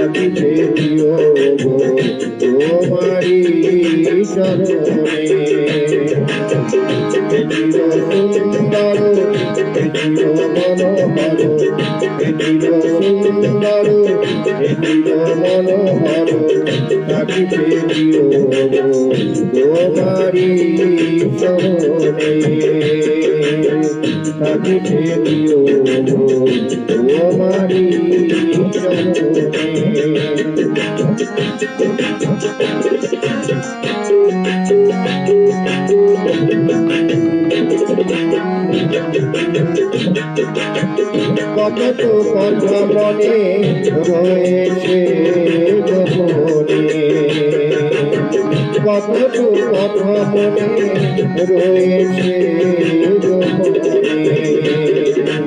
তাকিতে দিও গো তোমারি চরণে দেখিল সুন্দর দেখিল মনোহর দেখিল সুন্দর দেখিল মনোহর থাকিতে দিও তোমারি চরণে। থাকিতে দিও তোমারি কত তো কথা মনে রয়েছে কত তো কথা মনে রয়েছে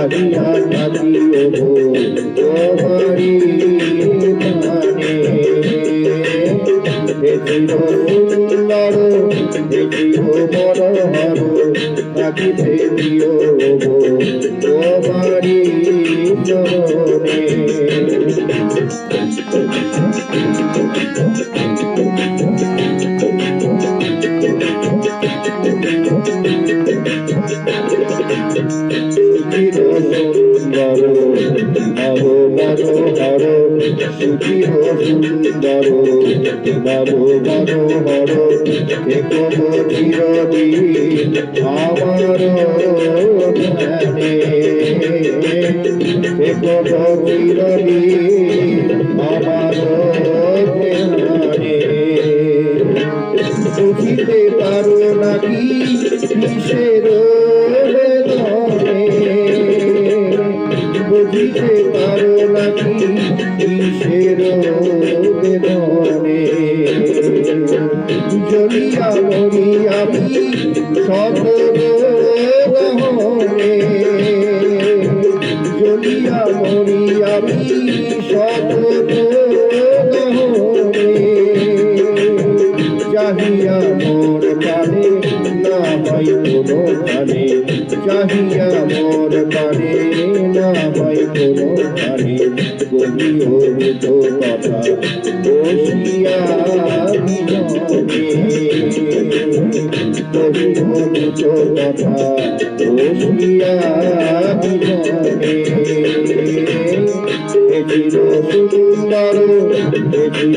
জাগিয়া থাকিও সুচির সুন্দর নব নব মনোহর একব চিরদিন আমার ধ্যানে একব চিরদিন পারো নাকি কিসের বুঝিতে পারো নাকি কিসের বেদনে জ্বলিয়া মরি আমি সকল গহনে জ্বলিয়া পানে না হয় কোনো কানে চাহিয়া মোর পানে না হয় কোনো। কানে গলিও তো কথা বসিয়া বিজনে গলিও তো কথা বসিয়া দেখিল সুন্দর দেখিল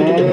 Yeah.